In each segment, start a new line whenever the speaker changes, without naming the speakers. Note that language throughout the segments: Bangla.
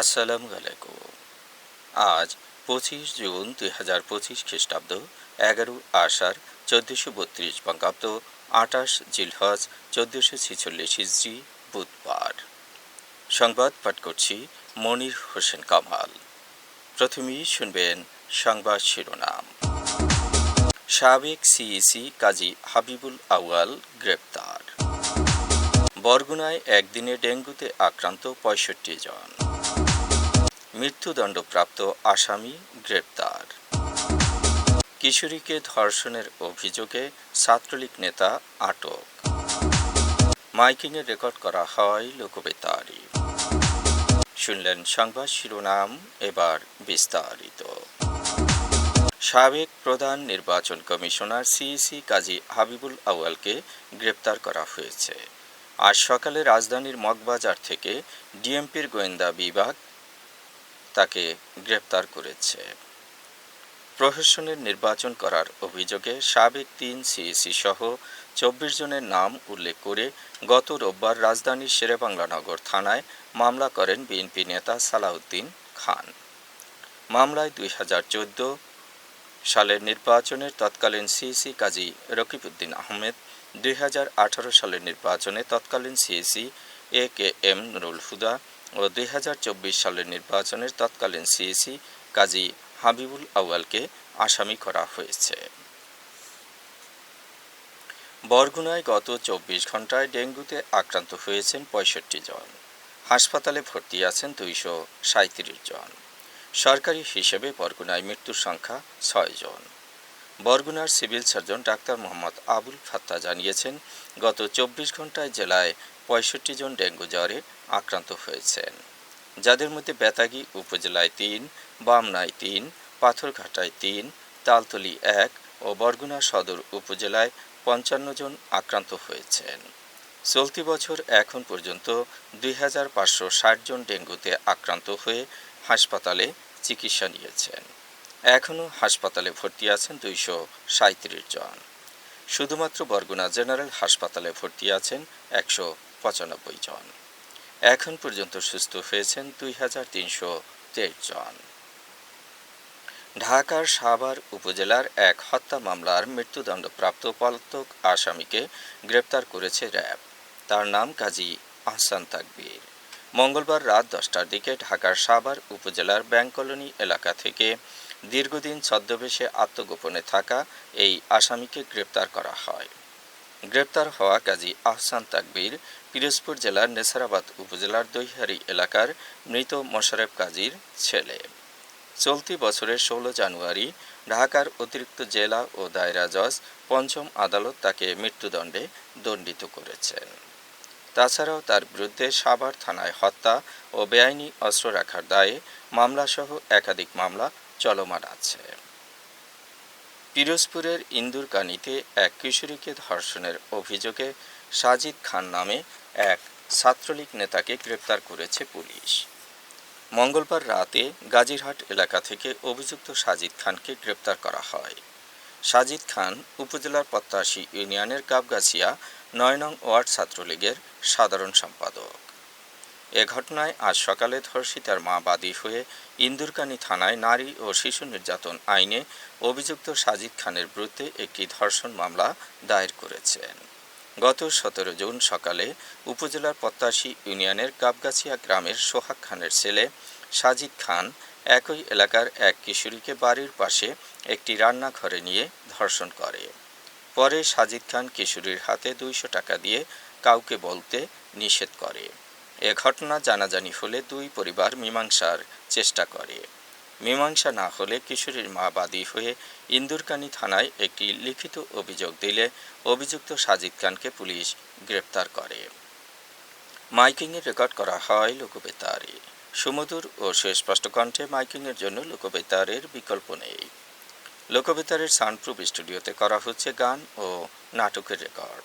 আসসালামু আলাইকুম। আজ পঁচিশ জুন দুই হাজার পঁচিশ খ্রিস্টাব্দ, এগারো আষাঢ়, চোদ্দোশো বত্রিশ বঙ্গাব্দ, আঠাশ জিলহজ, চোদ্দোশো ছিচল্লিশ ইসরি বুধবার। সংবাদ পাঠ করছি মনির হোসেন কামাল। প্রথমেই শুনবেন সংবাদ শিরোনাম। সাবেক সিইসি কাজী হাবিবুল আউয়াল গ্রেপ্তার। বরগুনায় একদিনে ডেঙ্গুতে আক্রান্ত পঁয়ষট্টি জন। মৃত্যুদণ্ডপ্রাপ্ত আসামি গ্রেপ্তার। কিশোরীকে ধর্ষণের অভিযোগে ছাত্রলীগ নেতা আটক। মাইকিংয়ে রেকর্ড করা হয় লোকবেতারি। শুনলেন সংবাদ শিরোনাম, এবার বিস্তারিত। সাবেক প্রধান নির্বাচন কমিশনার সিইসি কাজী হাবিবুল আউয়ালকে গ্রেপ্তার করা হয়েছে। আজ সকালে রাজধানীর মগবাজার থেকে ডিএমপির গোয়েন্দা বিভাগ তাকে গ্রেপ্তার করেছে। প্রশাসনের নির্বাচন করার অভিযোগে সাবেক তিন সিইসি সহ চব্বিশ জনের নাম উল্লেখ করে গত রোববার রাজধানীর শেরেবাংলানগর থানায় মামলা করেন বিএনপি নেতা সালাউদ্দিন খান। মামলায় দুই হাজার চোদ্দ সালের নির্বাচনের তৎকালীন সিইসি কাজী রকিবউদ্দিন আহমেদ, দুই হাজার আঠারো সালের নির্বাচনে তৎকালীন CEC A K M Nurul Huda ও দুই হাজার চব্বিশ সালের নির্বাচনের তৎকালীন সিইসি কাজী হাবিবুল আউয়ালকে আসামি করা হয়েছে। বরগুনায় গত চব্বিশ ঘন্টায় ডেঙ্গুতে আক্রান্ত হয়েছেন পঁয়ষট্টি জন। হাসপাতালে ভর্তি আছেন দুইশো সাঁত্রিশ জন। সরকারি হিসেবে বরগুনায় মৃত্যুর সংখ্যা ছয় জন। বরগুনার civil surgeon doctor Mohammad Abul Fatta জানিয়েছেন, গত চব্বিশ ঘন্টায় জেলায় পঁয়ষট্টি জন ডেঙ্গু জ্বরে আক্রান্ত হয়েছেন। যাদের মধ্যে বেতাগী উপজেলায় তিন, বামনায় তিন, পাথরঘাটায় তিন, তালতলি এক ও বরগুনা সদর উপজেলায় পঞ্চান্ন জন আক্রান্ত হয়েছেন। চলতি বছর এখন পর্যন্ত দুই হাজার পাঁচশো ষাট জন ডেঙ্গুতে আক্রান্ত হয়ে হাসপাতালে চিকিৎসা নিয়েছেন। এখনও হাসপাতালে ভর্তি আছেন দুইশো জন। শুধুমাত্র বরগুনা জেনারেল হাসপাতালে ভর্তি আছেন একশো পঁচানব্বই জন। এখন পর্যন্ত সুস্থ হয়েছেন দুই হাজার তিনশো তেইশ জন। ঢাকার সাভার উপজেলার এক হত্যা মামলার মৃত্যুদণ্ডপ্রাপ্ত পলাতক আসামিকে গ্রেপ্তার করেছে র্যাব। তার নাম কাজী আহসান তাকবীর। মঙ্গলবার রাত দশটার দিকে ঢাকার সাভার উপজেলার ব্যাংক কলোনি এলাকা থেকে দীর্ঘদিন ছদ্মবেশে আত্মগোপনে থাকা এই আসামিকে গ্রেপ্তার করা হয়। গ্রেপ্তার হওয়া কাজী আহসান তাকবীর পিরোজপুর জেলার নেসারাবাদ উপজেলার দৈহারি এলাকার মৃত মোশারেফ কাজীর ছেলে। চলতি বছরের ষোলো জানুয়ারি ঢাকার অতিরিক্ত জেলা ও দায়রা জজ পঞ্চম আদালত তাকে মৃত্যুদণ্ডে দণ্ডিত করেছেন। তাছাড়াও তার বিরুদ্ধে সাভার থানায় হত্যা ও বেআইনি অস্ত্র রাখার দায়ে মামলাসহ একাধিক মামলা চলমান আছে। পিরোজপুরের ইন্দুরকানিতে এক কিশোরীকে ধর্ষণের অভিযোগে সাজিদ খান নামে এক ছাত্রলীগ নেতাকে গ্রেপ্তার করেছে পুলিশ। মঙ্গলবার রাতে গাজীরহাট এলাকা থেকে অভিযুক্ত সাজিদ খানকে গ্রেপ্তার করা হয়। সাজিদ খান উপজেলার পত্তাশি ইউনিয়নের গাবগাছিয়া নয় নং ওয়ার্ড ছাত্রলীগের সাধারণ সম্পাদক। এ ঘটনায় আজ সকালে ধর্ষিতার মা বাদী হয়ে ইন্দুরকানী থানায় নারী ও শিশু নির্যাতন আইনে অভিযুক্ত সাজিদ খানের বিরুদ্ধে একটি ধর্ষণ মামলা দায়ের করেছেন। গত সতেরো জুন সকালে উপজেলার পত্তাশি ইউনিয়নের গাবগাছিয়া গ্রামের সোহাগ খানের ছেলে সাজিদ খান একই এলাকার এক কিশোরীকে বাড়ির পাশে একটি রান্নাঘরে নিয়ে ধর্ষণ করে। পরে সাজিদ খান কিশোরীর হাতে দুইশো টাকা দিয়ে কাউকে বলতে নিষেধ করে। এ ঘটনা জানাজানি হলে দুই পরিবার মীমাংসার চেষ্টা করে। মীমাংসা না হলে কিশোরীর মা বাদী হয়ে ইন্দুরকানি থানায় একটি লিখিত অভিযোগ দিলে অভিযুক্ত সাজিদ খানকে পুলিশ গ্রেপ্তার করে। মাইকিংয়ে রেকর্ড করা হয় লোকবেতারে। সুমধুর ও সুস্পষ্ট কণ্ঠে মাইকিংয়ের জন্য লোকবেতারের বিকল্প নেই। লোকবেতারের সানপ্রুফ স্টুডিওতে করা হচ্ছে গান ও নাটকের record.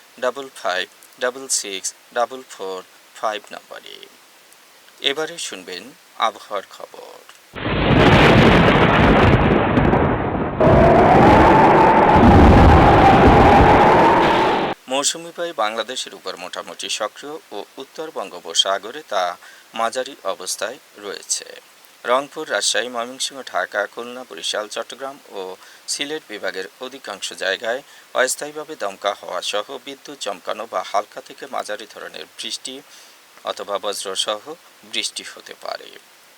double five double six double four five নম্বরে। এবারে শুনবেন আবহাওয়ার খবর। মৌসুমি বায়ু বাংলাদেশের উপর মোটামুটি সক্রিয় ও উত্তর বঙ্গোপসাগরে তা মাঝারি অবস্থায় রয়েছে। রংপুর, রাজশাহী, ময়মনসিংহ, ঢাকা, খুলনা, বরিশাল, চট্টগ্রাম ও সিলেট বিভাগের অধিকাংশ জায়গায় অস্থায়ীভাবে দমকা হওয়া সহ বিদ্যুৎ চমকানো বা হালকা থেকে মাঝারি ধরনের বৃষ্টি অথবা বজ্রসহ বৃষ্টি হতে পারে।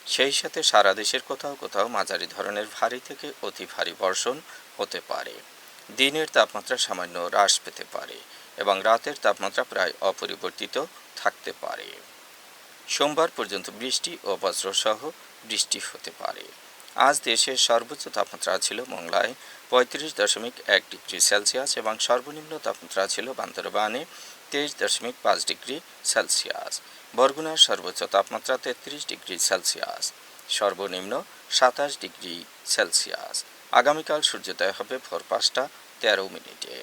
সেই সাথে সারা দেশের কোথাও কোথাও মাঝারি ধরনের ভারী থেকে অতি ভারী বর্ষণ হতে পারে। দিনের তাপমাত্রা সামান্য হ্রাস পেতে পারে এবং রাতের তাপমাত্রা প্রায় অপরিবর্তিত থাকতে পারে। সোমবার পর্যন্ত বৃষ্টি ও বজ্রসহ বৃষ্টি হতে পারে। আজ দেশের সর্বোচ্চ তাপমাত্রা ছিল মংলায় পঁয়ত্রিশ দশমিক এক ডিগ্রি সেলসিয়াস এবং সর্বনিম্ন তাপমাত্রা ছিল বান্দরবানে তেইশ দশমিক পাঁচ ডিগ্রি সেলসিয়াস। বরগুনার সর্বোচ্চ তাপমাত্রা তেত্রিশ ডিগ্রি সেলসিয়াস। সর্বনিম্ন সাতাশ ডিগ্রি সেলসিয়াস। আগামীকাল সূর্যোদয় হবে ভোর পাঁচটা তেরো মিনিটে।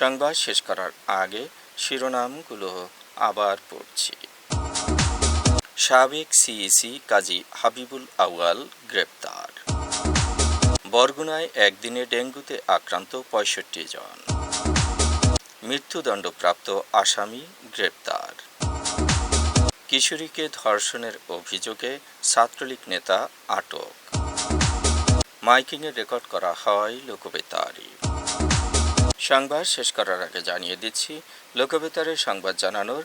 সংবাদ শেষ করার আগে শিরোনামগুলো আবার পড়ছি। সাবেক সিইসি কাজী হাবিবুল আউয়াল গ্রেপ্তার। বরগুনায় একদিনে ডেঙ্গুতে আক্রান্ত পঁয়ষট্টি জন। মৃত্যুদণ্ডপ্রাপ্ত আসামি গ্রেপ্তার। কিশোরীকে ধর্ষণের অভিযোগে ছাত্রলীগ নেতা আটক। মাইকিংয়ে রেকর্ড করা হয় লোকবেতারি সংবাদ শেষ করার আগে জানিয়ে দিচ্ছি লোকবেতারের সংবাদ জানানোর